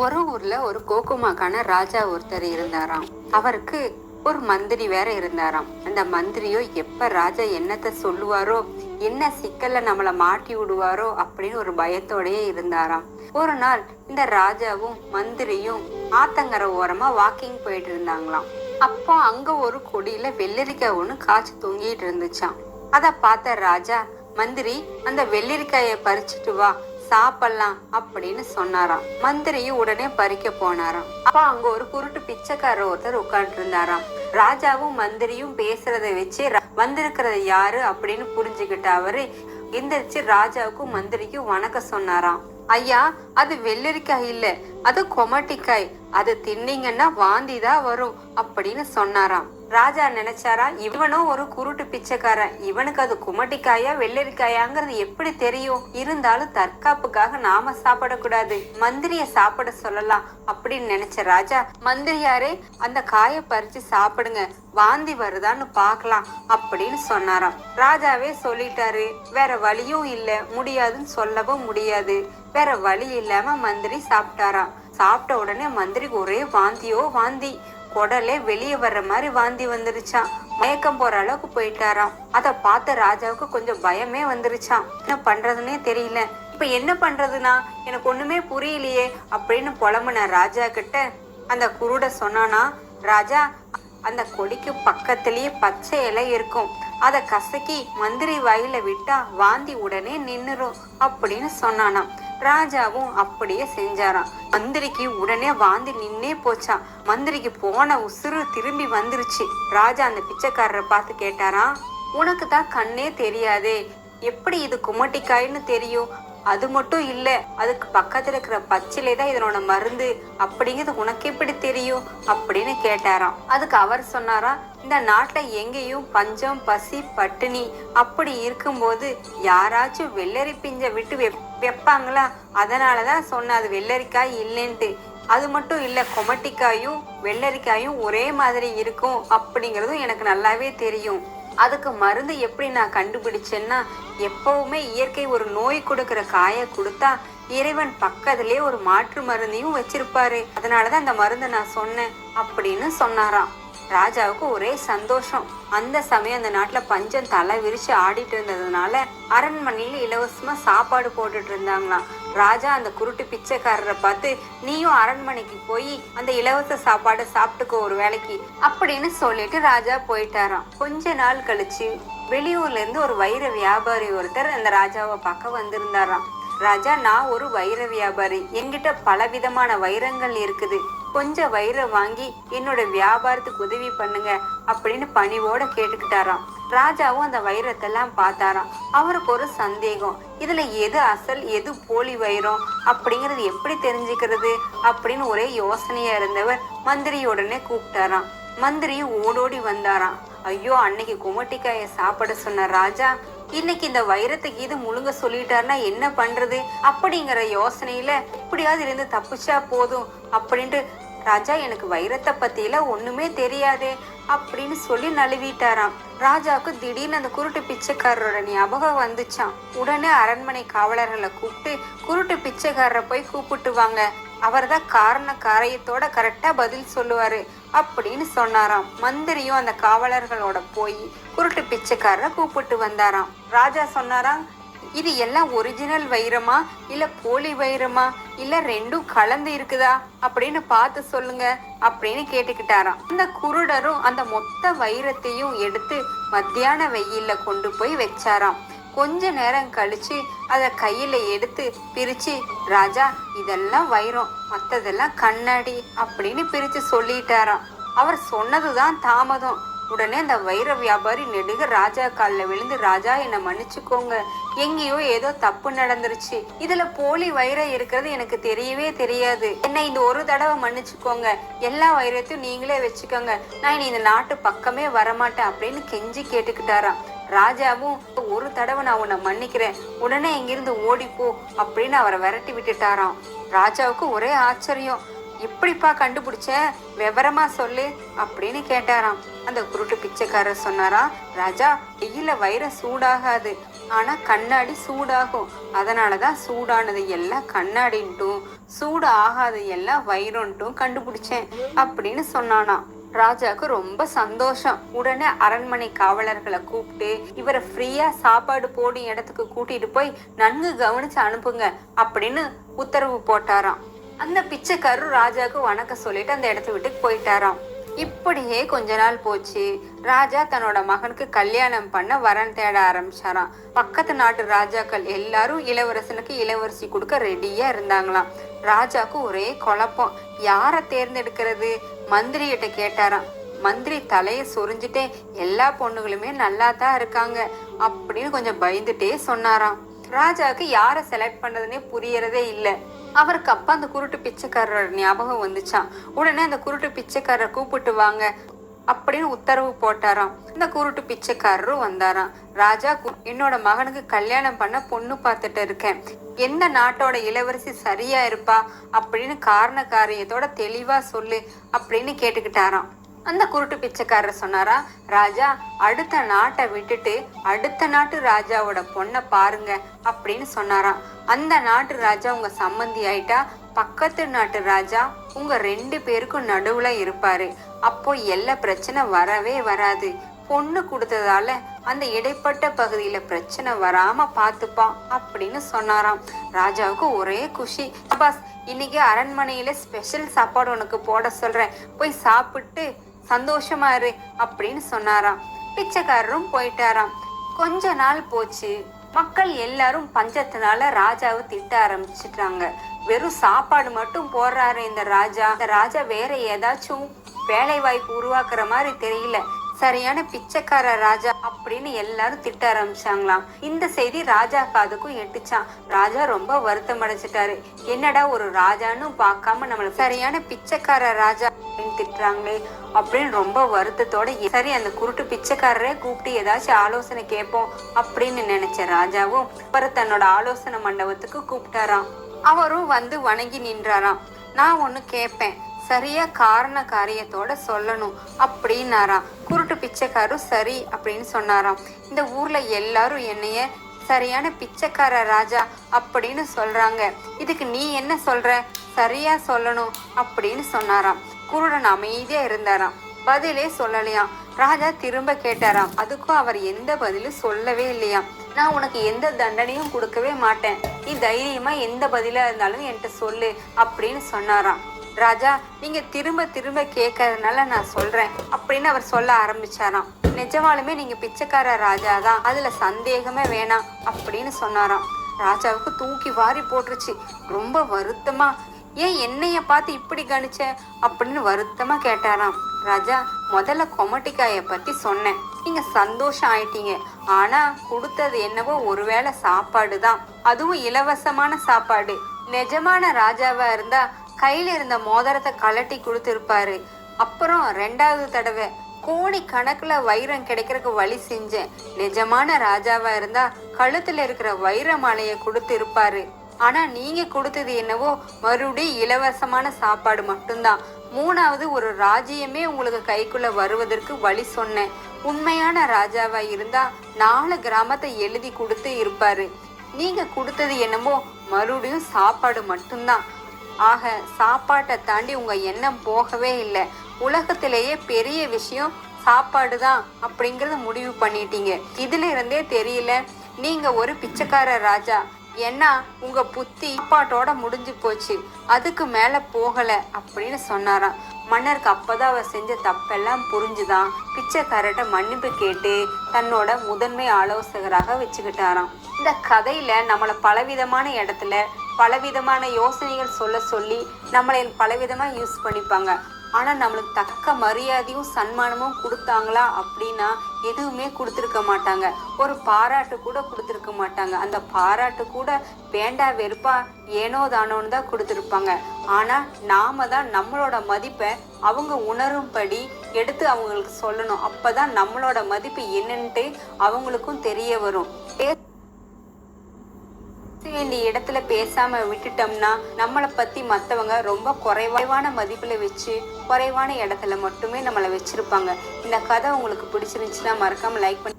ஒரு ஊர்ல ஒரு கோகுமாக்கான ராஜா ஒருத்தர் இருந்தாராம். அவருக்கு ஒரு மந்திரி வேற இருந்தாராம். அந்த மந்திரியோ எப்ப ராஜா என்னத்த சொல்லுவாரோ என்ன சிக்கல்ல நம்மளை மாட்டி விடுவாரோ அப்படின்னு ஒரு பயத்தோடயே இருந்தாராம். ஒரு நாள் இந்த ராஜாவும் மந்திரியும் ஆத்தங்கர ஓரமா வாக்கிங் போயிட்டு இருந்தாங்களாம். அப்போ அங்க ஒரு கொடியில வெள்ளரிக்காய் ஒன்று காய்ச்சி தொங்கிட்டு இருந்துச்சாம். அதை பார்த்த ராஜா மந்திரி அந்த வெள்ளரிக்காயை பறிச்சுட்டு வா சாப்பிடலாம் அப்படின்னு சொன்னாராம். மந்திரியும் உடனே பறிக்க போனாராம். அப்ப அங்க ஒரு குருட்டு பிச்சைக்காரர் ஒருத்தர் உட்கார்ந்து இருந்தாராம் ராஜாவும் மந்திரியும் பேசுறத வச்சு வந்திருக்கிறது யாரு அப்படின்னு புரிஞ்சுக்கிட்ட அவரு எந்திரிச்சு ராஜாவுக்கும் மந்திரிக்கும் வணக்கம் சொன்னாராம். ஐயா அது வெள்ளரிக்காய் இல்ல அது கொமட்டிக்காய். அது தின்னீங்கன்னா வாந்தி தான் வரும் அப்படின்னு சொன்னாராம். ராஜா நினைச்சாரா இவனும் ஒரு குருட்டு பிச்சைக்காரன். இவனுக்கு அது குமட்டிக்காயா வெள்ளரிக்காயாங்கிறது எப்படி தெரியும்? இருந்தாலும் தற்காப்புக்காக நாம சாப்பிடக்கூடாது. மந்திரிய சாப்பிட சொல்லலாம் அப்படின்னு நினைச்ச ராஜா மந்திரியாரே அந்த காயை பறிச்சு சாப்பிடுங்க. வாந்தி வருதான்னு பார்க்கலாம் அப்படின்னு சொன்னாராம். ராஜாவே சொல்லிட்டாரு வேற வழியும் இல்ல முடியாதுன்னு சொல்லவும் முடியாது. வேற வழி இல்லாம மந்திரி சாப்பிட்டாராம். சாப்பிட்ட உடனே மந்திரிக்கு ஒரே வாந்தியோ வாந்தி. குடலே வெளியே வர்ற மாதிரி வாந்தி வந்துருச்சான் மயக்கம் போற அளவுக்கு போயிட்டாராம். அத பார்த்த ராஜாவுக்கு கொஞ்சம் பயமே வந்துருச்சாம். என்ன பண்றதுன்னே தெரியல. இப்ப என்ன பண்றதுனா எனக்கு ஒண்ணுமே புரியலையே அப்படின்னு புலம்புன ராஜா கிட்ட அந்த குருட சொன்னானா ராஜா அந்த கொடிக்கு பக்கத்திலேயே பச்சை இலை இருக்கும். அதை கசக்கி மந்திரி வாயில விட்டா வாந்தி உடனே நின்னுரும் அப்படின்னு சொன்னானாம். ராஜாவும் அப்படியே செஞ்சாராம். மந்திரிக்கு உடனே வாந்தி நின்னே போச்சான் மந்திரிக்கு போன உசுறு திரும்பி வந்துருச்சு. ராஜா அந்த பிச்சைக்காரரை பார்த்து கேட்டாராம் உனக்கு தான் கண்ணே தெரியாதே. எப்படி இது குமட்டிக்காய்ன்னு தெரியும்? அது மட்டும் இல்ல அதுக்கு பக்கத்துல இருக்கிற பச்சிலே தான் இதனோட மருந்து. அப்படிங்கிறது உனக்கு எப்படி தெரியும்? அப்படின்னு கேட்டாராம். அதுக்கு அவர் சொன்னாராம் இந்த நாட்டில் எங்கேயும் பஞ்சம் பசி பட்டினி அப்படி இருக்கும்போது யாராச்சும் வெள்ளரி பிஞ்ச விட்டு வெப்- வைப்பாங்களா? அதனாலதான் சொன்ன அது வெள்ளரிக்காய் இல்லைன்ட்டு. அது மட்டும் இல்லை கொமட்டிக்காயும் வெள்ளரிக்காயும் ஒரே மாதிரி இருக்கும் அப்படிங்கிறதும் எனக்கு நல்லாவே தெரியும். அதுக்கு மருந்து எப்படி நான் கண்டுபிடிச்சேன்னா எப்பவுமே இயற்கை ஒரு நோய் கொடுக்கிற காயை கொடுத்தா இறைவன் பக்கத்திலே ஒரு மாற்று மருந்தையும் வச்சிருப்பாரு. அதனாலதான் அந்த மருந்தை நான் சொன்னேன் அப்படின்னு சொன்னாராம். ராஜாவுக்கு ஒரே சந்தோஷம். அந்த சமயம் அந்த நாட்டுல பஞ்சம் தலை விரிச்சு ஆடிட்டு இருந்ததுனால அரண்மனையில இலவசமா சாப்பாடு போட்டுட்டு இருந்தாங்களாம். ராஜா அந்த குருட்டு பிச்சைக்காரரை பார்த்து நீயும் அரண்மனைக்கு போய் அந்த இலவச சாப்பாடை சாப்பிட்டுக்கோ ஒரு வேலைக்கு அப்படின்னு சொல்லிட்டு ராஜா போயிட்டாராம். கொஞ்ச நாள் கழிச்சு வெளியூர்ல இருந்து ஒரு வைர வியாபாரி ஒருத்தர் அந்த ராஜாவை பார்க்க வந்திருந்தாராம். ராஜா நான் ஒரு வைர வியாபாரி. என்கிட்ட பல விதமான வைரங்கள் இருக்குது. கொஞ்சம் வைரம் வாங்கி என்னோட வியாபாரத்துக்கு உதவி பண்ணுங்க அப்படின்னு பணிவோட கேட்டுக்கிட்டாராம். ராஜாவும் அந்த வைரத்தெல்லாம் பார்த்தாராம். அவருக்கு ஒரு சந்தேகம் இதுல எது அசல் எது போலி வைரம் அப்படிங்கறது எப்படி தெரிஞ்சுக்கிறது அப்படின்னு ஒரே யோசனையா இருந்தவர் மந்திரியுடனே கூப்பிட்டாராம். மந்திரியும் ஓடோடி வந்தாராம். ஐயோ அன்னைக்கு குமட்டிக்காய சாப்பிட சொன்ன ராஜா இன்னைக்கு இந்த வைரத்துக்கு இது முழுங்க சொல்லிட்டாருன்னா என்ன பண்றது? அப்படிங்கிற யோசனையில எப்படியாவது இருந்து தப்பிச்சா போதும் அப்படின்ட்டு ராஜா எனக்கு வைரத்தை பத்தியில ஒண்ணுமே தெரியாதே அப்படின்னு சொல்லி நழுவிட்டாராம். ராஜாவுக்கு திடீர்னு அந்த குருட்டு பிச்சைக்காரரோட ஞாபகம் வந்துச்சாம். உடனே அரண்மனை காவலர்களை கூப்பிட்டு குருட்டு பிச்சைக்காரரை போய் கூப்பிட்டு வாங்க. அவர்தான் காரண காரியத்தோட கரெக்டா பதில் சொல்லுவாரு அப்படின்னு சொன்னாராம். மந்திரியும் அந்த காவலர்களோட போய் குருட்டு பிச்சைக்காரரை கூப்பிட்டு வந்தாராம். ராஜா சொன்னாராம் இது எல்லாம் ஒரிஜினல் வைரமா? இல்ல போலி வைரமா? இல்ல ரெண்டும் கலந்து இருக்குதா? அப்படின்னு பார்த்து சொல்லுங்க அப்படின்னு கேட்டுக்கிட்டாராம். அந்த குருடரும் அந்த மொத்த வைரத்தையும் எடுத்து மத்தியான வெயில்ல கொண்டு போய் வச்சாராம். கொஞ்ச நேரம் கழிச்சு அதை கையில எடுத்து பிரிச்சு ராஜா இதெல்லாம் வைரம் மத்ததெல்லாம் கண்ணாடி அப்படின்னு பிரிச்சு சொல்லிட்டாராம். அவர் சொன்னதுதான் தாமதம். உடனே அந்த வைர வியாபாரி நெடுக ராஜா காலில் விழுந்து ராஜா என்னை மன்னிச்சுக்கோங்க. எங்கேயோ ஏதோ தப்பு நடந்துருச்சு. இதுல போலி வைரம் இருக்கிறது எனக்கு தெரியவே தெரியாது. என்னை இந்த ஒரு தடவை மன்னிச்சுக்கோங்க. எல்லா வைரத்தையும் நீங்களே வச்சுக்கோங்க. நான் இனி இந்த நாட்டு பக்கமே வரமாட்டேன் அப்படின்னு கெஞ்சி கேட்டுக்கிட்டாராம். ராஜாவும் ஒரு தடவை நான் உன்னை மன்னிக்கிறேன். உடனே இங்கிருந்து ஓடிப்போ அப்படின்னு அவரை விரட்டி விட்டுட்டாராம். ராஜாவுக்கு ஒரே ஆச்சரியம். எப்படிப்பா கண்டுபிடிச்ச? விவரமா சொல்லு அப்படின்னு கேட்டாராம். அந்த குருட்டு பிச்சைக்காரர் சொன்னாராம் ராஜா வெயில வைரம் சூடாகாது. ஆனா கண்ணாடி சூடாகும். அதனாலதான் சூடானது எல்லாம் கண்ணாடின்ட்டும் சூடு ஆகாது எல்லாம் வைரன்ட்டும் கண்டுபிடிச்சேன் அப்படின்னு சொன்னானாம். ராஜாவுக்கு ரொம்ப சந்தோஷம். உடனே அரண்மனை காவலர்களை கூப்பிட்டு இவரை ஃப்ரீயா சாப்பாடு போடும் இடத்துக்கு கூட்டிட்டு போய் நன்கு கவனிச்சு அனுப்புங்க அப்படின்னு உத்தரவு போட்டாராம். அந்த பிச்சைக்காரரும் ராஜாவுக்கு வணக்கம் சொல்லிட்டு அந்த இடத்த விட்டு போயிட்டாராம். இப்படியே கொஞ்ச நாள் போச்சு. ராஜா தன்னோட மகனுக்கு கல்யாணம் பண்ண வரன் தேட ஆரம்பிச்சாராம். பக்கத்து நாட்டு ராஜாக்கள் எல்லாரும் இளவரசனுக்கு இளவரசி கொடுக்க ரெடியா இருந்தாங்களாம். ராஜாக்கு ஒரே குழப்பம். யாரை தேர்ந்தெடுக்கிறது? மந்திரிகிட்ட கேட்டாராம். மந்திரி தலையை சொரிஞ்சுட்டே எல்லா பொண்ணுகளுமே நல்லா தான் இருக்காங்க. அப்படின்னு கொஞ்சம் பயந்துட்டே சொன்னாராம். ராஜாவுக்கு யாரை செலக்ட் பண்ணதுன்னே புரியறதே இல்லை. அவருக்கு அப்ப அந்த குருட்டு பிச்சைக்காரரோட ஞாபகம் வந்துச்சான் உடனே அந்த குருட்டு பிச்சைக்காரர் கூப்பிட்டு வாங்க அப்படின்னு உத்தரவு போட்டாராம். இந்த குருட்டு பிச்சைக்காரரும் வந்தாராம். ராஜா கு- என்னோட மகனுக்கு கல்யாணம் பண்ண பொண்ணு பார்த்துட்டு இருக்கேன். எந்த நாட்டோட இளவரசி சரியா இருப்பா அப்படின்னு காரண காரியத்தோட தெளிவா சொல்லு அப்படின்னு கேட்டுக்கிட்டாராம். அந்த குருட்டு பிச்சைக்காரர் சொன்னாரா ராஜா அடுத்த நாட்டை விட்டுட்டு அடுத்த நாட்டு ராஜாவோட பொண்ணை பாருங்க அப்படின்னு சொன்னாராம். அந்த நாட்டு ராஜா உங்க சம்மந்தி ஆயிட்டா பக்கத்து நாட்டு ராஜா உங்க ரெண்டு பேருக்கும் நடுவுல இருப்பாரு. அப்போ எல்லா பிரச்சனை வரவே வராது. பொண்ணு கொடுத்ததால அந்த இடைப்பட்ட பகுதியில பிரச்சனை வராம பாத்துப்பான் அப்படின்னு சொன்னாராம். ராஜாவுக்கு ஒரே குஷி அப்பாஸ் இன்னைக்கு அரண்மனையில ஸ்பெஷல் சாப்பாடு உனக்கு போட சொல்றேன். போய் சாப்பிட்டு சந்தோஷமா இரு அப்படின்னு சொன்னாராம். பிச்சைக்காரரும் போயிட்டாராம். கொஞ்ச நாள் போச்சு. மக்கள் எல்லாரும் பஞ்சத்தினால ராஜாவை திட்ட ஆரம்பிச்சிட்டாங்க. வெறும் சாப்பாடு மட்டும் போடுறாரு இந்த ராஜா. இந்த ராஜா வேற ஏதாச்சும் வேலை வாய்ப்பு உருவாக்குற மாதிரி தெரியல. சரியான பிச்சைக்கார ராஜா அப்படின்னு எல்லாரும் திட்ட ஆரம்பிச்சாங்களாம். இந்த செய்தி ராஜா காதுக்கும் எட்டுச்சான் ராஜா ரொம்ப வருத்தம் அடைச்சிட்டாரு என்னடா ஒரு ராஜான்னு பார்க்காம நம்மள சரியான பிச்சைக்கார ராஜா அப்படின்னு திட்டுறாங்களே அப்படின்னு ரொம்ப வருத்தத்தோட சரி அந்த குருட்டு பிச்சைக்காரரே கூப்பிட்டு ஏதாச்சும் ஆலோசனை கேட்போம் அப்படின்னு நினைச்ச ராஜாவும் அப்புறம் தன்னோட ஆலோசனை மண்டபத்துக்கு கூப்பிட்டாராம். அவரும் வந்து வணங்கி நின்றாராம். நான் ஒன்னு கேட்பேன் சரியா காரண காரியத்தோட சொல்லணும் அப்படின்னாராம் குருட்டு பிச்சைக்காரும் சரி அப்படின்னு சொன்னாராம். இந்த ஊர்ல எல்லாரும் என்னைய சரியான பிச்சைக்கார ராஜா அப்படின்னு சொல்றாங்க. இதுக்கு நீ என்ன சொல்ற? சரியா சொல்லணும் அப்படின்னு சொன்னாராம். குருடன் அமைதியா இருந்தாராம். பதிலே சொல்லலையாம். ராஜா திரும்ப கேட்டாராம். அதுக்கும் அவர் எந்த பதிலும் சொல்லவே இல்லையாம். நான் உனக்கு எந்த தண்டனையும் கொடுக்கவே மாட்டேன். நீ தைரியமா எந்த பதிலா இருந்தாலும் என்கிட்ட சொல்லு அப்படின்னு சொன்னாராம். ராஜா நீங்க திரும்ப திரும்ப கேட்கறதுனால நான் சொல்றேன் அப்படின்னு அவர் சொல்ல ஆரம்பிச்சாராம். நிஜமாலுமே நீங்க பிச்சைக்கார ராஜா தான் அதுல சந்தேகமே வேணாம் அப்படின்னு சொன்னாராம். ராஜாவுக்கு தூக்கி வாரி போட்டுருச்சு. ரொம்ப வருத்தமா ஏன் என்னைய பார்த்து இப்படி கணிச்ச? அப்படின்னு வருத்தமா கேட்டாராம். ராஜா முதல்ல கொமட்டிக்காய பத்தி சொன்னேன். நீங்க சந்தோஷம் ஆயிட்டீங்க. ஆனா கொடுத்தது என்னவோ ஒருவேளை சாப்பாடு தான். அதுவும் இலவசமான சாப்பாடு. நிஜமான ராஜாவா இருந்தா கையில் இருந்த மோதிரத்தை கலட்டி கொடுத்துருப்பாரு. அப்புறம் ரெண்டாவது தடவை கோடி கணக்குல வைரம் கிடைக்கிறதுக்கு வழி செஞ்சேன். நிஜமான ராஜாவா இருந்தா கழுத்துல இருக்கிற வைர மாலையை கொடுத்து இருப்பாரு ஆனா நீங்க கொடுத்தது என்னவோ மறுபடியும் இலவசமான சாப்பாடு மட்டும்தான். மூணாவது ஒரு ராஜ்யமே உங்களுக்கு கைக்குள்ள வருவதற்கு வழி சொன்னேன். உண்மையான ராஜாவா இருந்தா நாலு கிராமத்தை எழுதி கொடுத்து இருப்பாரு. நீங்க கொடுத்தது என்னமோ மறுபடியும் சாப்பாடு மட்டும்தான். ஆக சாப்பாட்டை தாண்டி உங்கள் எண்ணம் போகவே இல்லை. உலகத்திலேயே பெரிய விஷயம் சாப்பாடு தான் அப்படிங்கிறத முடிவு பண்ணிட்டீங்க. இதுல இருந்தே தெரியல. நீங்க ஒரு பிச்சைக்கார ராஜா. ஏன்னா உங்க புத்தி சாப்பாட்டோட முடிஞ்சு போச்சு. அதுக்கு மேல போகல அப்படின்னு சொன்னாராம். மன்னருக்கு அப்பதான் அவர் செஞ்ச தப்பெல்லாம் புரிஞ்சுதான். பிச்சைக்காரர்கிட்ட மன்னிப்பு கேட்டு தன்னோட முதன்மை ஆலோசகராக வச்சுக்கிட்டாராம். இந்த கதையில நம்மளை பலவிதமான இடத்துல பலவிதமான யோசனைகள் சொல்ல சொல்லி நம்மளை பலவிதமாக யூஸ் பண்ணிப்பாங்க. ஆனால் நம்மளுக்கு தக்க மரியாதையும் சன்மானமும் கொடுத்தாங்களா அப்படின்னா எதுவுமே கொடுத்துருக்க மாட்டாங்க. ஒரு பாராட்டு கூட கொடுத்துருக்க மாட்டாங்க. அந்த பாராட்டு கூட வேண்டா வெறுப்பா ஏனோ தானோன்னு தான் கொடுத்துருப்பாங்க. ஆனால் நாம தான் நம்மளோட மதிப்பை அவங்க உணரும்படி எடுத்து அவங்களுக்கு சொல்லணும். அப்போ தான் நம்மளோட மதிப்பு என்னன்ட்டு அவங்களுக்கும் தெரிய வரும். பேச வேண்டிய இடத்துல பேசாம விட்டுட்டோம்னா நம்மளை பத்தி மத்தவங்க ரொம்ப குறைவான மதிப்புல வச்சு குறைவான இடத்துல மட்டுமே நம்மளை வச்சிருப்பாங்க. இந்த கதை உங்களுக்கு பிடிச்சிருந்துச்சுன்னா மறக்காம லைக் பண்ணி